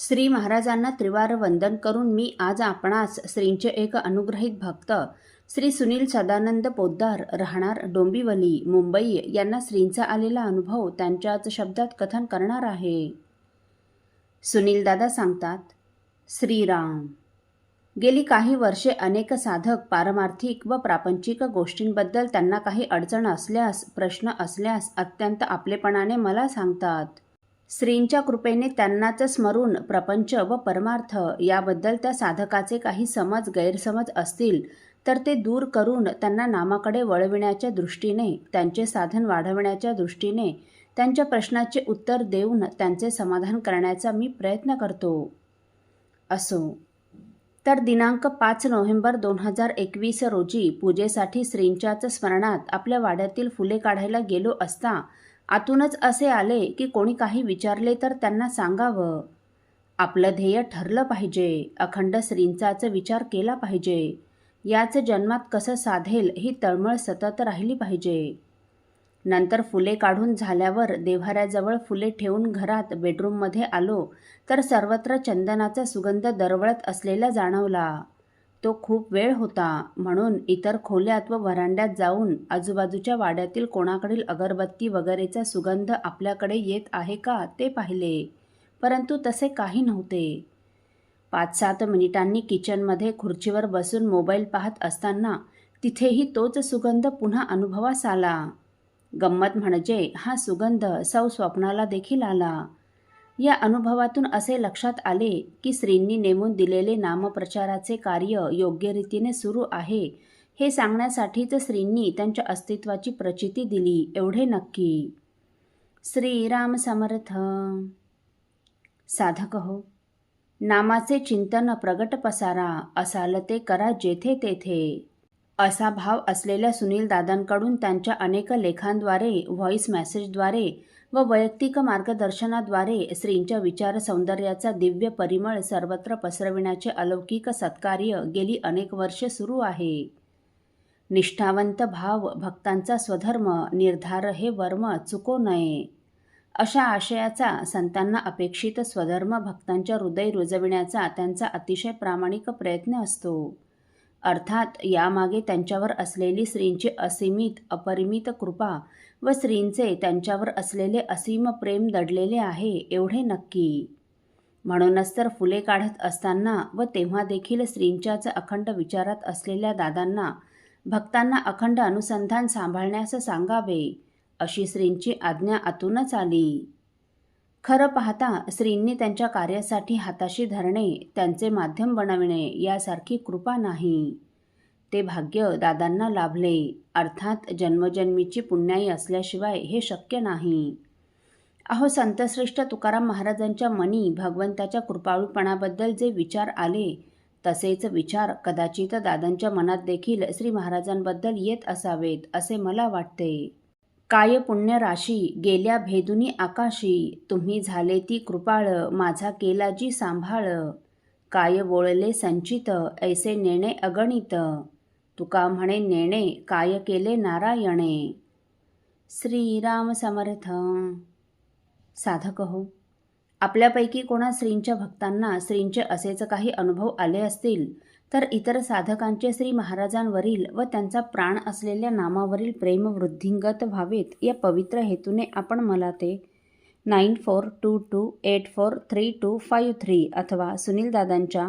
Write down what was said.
श्री महाराजांना त्रिवार वंदन करून मी आज आपणास श्रींचे एक अनुग्रहित भक्त श्री सुनील सदानंद पोद्दार राहणार डोंबिवली मुंबई. यांना श्रींचा आलेला अनुभव त्यांच्याच शब्दात कथन करणार आहे. सुनील दादा सांगतात श्रीराम गेली काही वर्षे अनेक साधक पारमार्थिक व प्रापंचिक गोष्टींबद्दल त्यांना काही अडचण असल्यास प्रश्न असल्यास अत्यंत आपलेपणाने मला सांगतात. श्रींच्या कृपेने त्यांनाच स्मरून प्रपंच व परमार्थ याबद्दल त्या साधकाचे काही समज गैरसमज असतील तर ते दूर करून त्यांना नामाकडे वळविण्याच्या दृष्टीने त्यांचे साधन वाढवण्याच्या दृष्टीने त्यांच्या प्रश्नाचे उत्तर देऊन त्यांचे समाधान करण्याचा मी प्रयत्न करतो. असो. तर दिनांक पाच नोव्हेंबर दोन हजार एकवीस रोजी पूजेसाठी श्रींच्याच स्मरणात आपल्या वाड्यातील फुले काढायला गेलो असता आतूनच असे आले की कोणी काही विचारले तर त्यांना सांगावं. आपलं ध्येय ठरलं पाहिजे. अखंड श्रींचाच विचार केला पाहिजे. याच जन्मात कसं साधेल ही तळमळ सतत राहिली पाहिजे. नंतर फुले काढून झाल्यावर देव्हाऱ्याजवळ फुले ठेवून घरात बेडरूममध्ये आलो तर सर्वत्र चंदनाचा सुगंध दरवळत असलेला जाणवला. तो खूप वेळ होता. म्हणून इतर खोल्यात व व्हरांड्यात जाऊन आजूबाजूच्या वाड्यातील कोणाकडील अगरबत्ती वगैरेचा सुगंध आपल्याकडे येत आहे का ते पाहिले. परंतु तसे काही नव्हते. पाच सात मिनिटांनी किचनमध्ये खुर्चीवर बसून मोबाईल पाहत असताना तिथेही तोच सुगंध पुन्हा अनुभवास आला. गंमत म्हणजे हा सुगंध सौ स्वप्नाला देखील आला. या अनुभवातून असे लक्षात आले की श्रींनी नेमून दिलेले नामप्रचाराचे कार्य योग्य रीतीने सुरू आहे. हे सांगण्यासाठीच श्रींनी त्यांच्या अस्तित्वाची प्रचिती दिली एवढे नक्की. श्रीराम समर्थ. साधक हो नामाचे चिंतन प्रगट पसारा असाल ते करा जेथे तेथे. असा भाव असलेल्या सुनील दादांकडून त्यांच्या अनेक लेखांद्वारे व्हॉइस मेसेजद्वारे व वैयक्तिक मार्गदर्शनाद्वारे स्त्रींच्या विचार सौंदर्याचा दिव्य परिमळ सर्वत्र पसरविण्याचे अलौकिक सत्कार्य गेली अनेक वर्षे सुरू आहे. निष्ठावंत भाव भक्तांचा स्वधर्म निर्धार हे वर्म चुको नये. अशा आशयाचा संतांना अपेक्षित स्वधर्म भक्तांच्या हृदय रुजविण्याचा त्यांचा अतिशय प्रामाणिक प्रयत्न असतो. अर्थात यामागे त्यांच्यावर असलेली स्त्रींची असीमित अपरिमित कृपा व श्रींचे त्यांच्यावर असलेले असीम प्रेम दडलेले आहे एवढे नक्की. म्हणूनच तर फुले काढत असताना व तेव्हा देखील श्रींच्याच अखंड विचारात असलेल्या दादांना भक्तांना अखंड अनुसंधान सांभाळण्यास सांगावे अशी श्रींची आज्ञा आतूनच आली. खरं पाहता श्रींनी त्यांच्या कार्यासाठी हाताशी धरणे त्यांचे माध्यम बनविणे यासारखी कृपा नाही. ते भाग्य दादांना लाभले. अर्थात जन्मजन्मीची पुण्याई असल्याशिवाय हे शक्य नाही. अहो संतश्रेष्ठ तुकाराम महाराजांच्या मनी भगवंताच्या कृपाळूपणाबद्दल जे विचार आले तसेच विचार कदाचित दादांच्या मनात देखील श्री महाराजांबद्दल येत असावेत असे मला वाटते. काय पुण्य राशी गेल्या भेदुनी आकाशी तुम्ही झाले ती कृपाळ माझा केला जी सांभाळ. काय बोळले संचित ऐसे नेणे अगणित. तुका म्हणे नेणे काय केले नारायणे? श्रीराम समर्थ. साधक हो. आपल्यापैकी कोणा श्रींच्या भक्तांना श्रींचे असेच काही अनुभव आले असतील तर इतर साधकांचे श्री महाराजांवरील व त्यांचा प्राण असलेल्या नामावरील प्रेम वृद्धिंगत व्हावेत या पवित्र हेतूने आपण मला ते nine four two two eight four three two five three अथवा सुनील दादांच्या